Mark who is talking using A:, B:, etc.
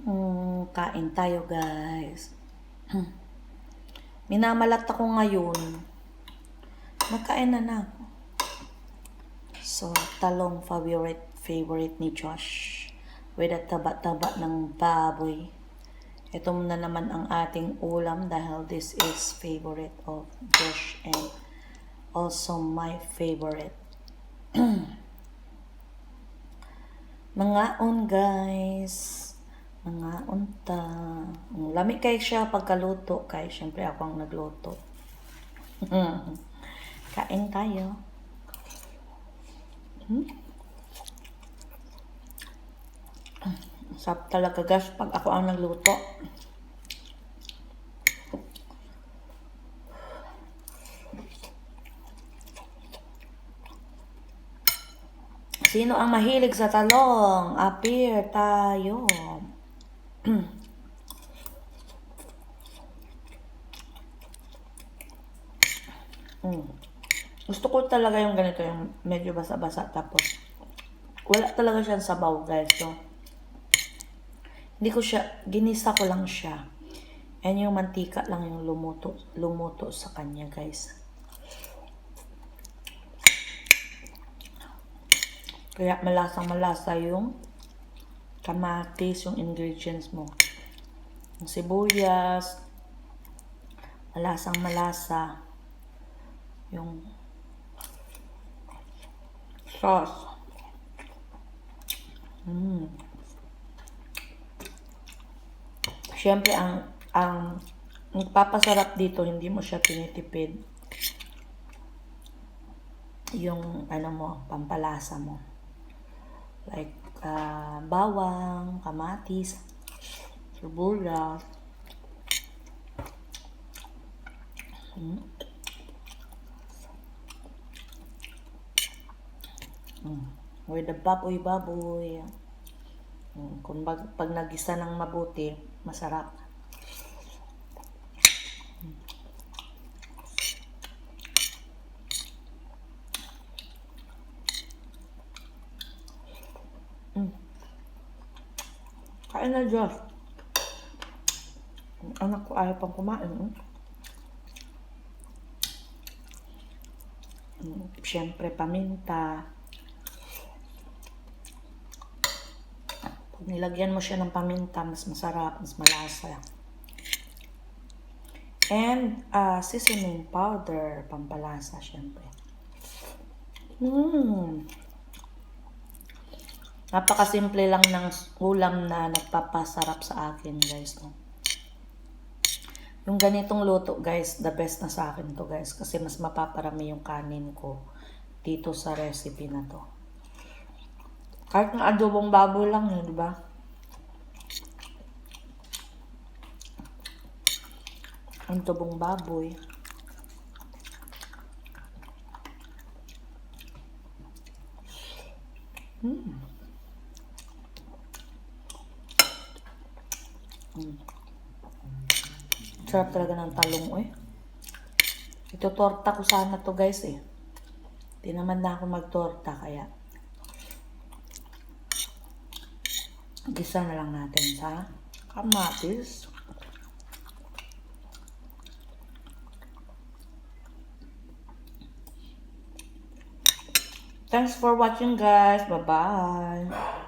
A: Mm, kain tayo guys. Minamalat ako ngayon. Nakain na na ako. So, talong favorite favorite ni Josh. With a taba-taba ng baboy. Ito na naman ang ating ulam dahil this is favorite of Josh and also my favorite. Mga on guys. Mga unta. Mm, Lami kay siya pagkaluto kay syempre ako ang nagluto. Kain tayo. Hmm? Sarap talaga guys pag ako ang nagluto. Sino ang mahilig sa talong? Appear tayo. Mm. Gusto ko talaga yung ganito, yung medyo basa-basa tapos wala talaga siyang sabaw guys. So, hindi ko siya, ginisa ko lang siya. And yung mantika lang yung lumuto, lumuto sa kanya guys. Kaya malasang malasa yung kamatis, yung ingredients mo. Yung sibuyas, malasang malasa. Yung sauce. Mm. Siyempre, ang, ang nagpapasarap dito, hindi mo siya tinitipid. Yung, ano mo, pampalasa mo. Like, ah, bawang, kamatis, sibuyas. Mm. Mm. With the baboy-baboy. Mm. Kung pag, pag nagisa ng mabuti, masarap. Kain na, Diyos. Ang anak ko ayaw pang kumain. Mm. Mm. Siyempre, paminta. Pag nilagyan mo siya ng paminta, mas masarap, mas malasa. And uh, seasoning powder, pampalasa, syempre. Mm. Napakasimple lang ng ulam na nagpapasarap sa akin, guys. No? Yung ganitong luto, guys, the best na sa akin to, guys. Kasi mas mapaparami yung kanin ko dito sa recipe na to. Kahit ng adobong baboy lang yun, di ba? Ang adobong baboy. Mm. Mm. Sarap talaga ng talong eh. Ito torta ko sana to guys eh. Di naman na ako magtorta kaya gisa na lang natin sa kamatis. Thanks for watching guys. Bye-bye.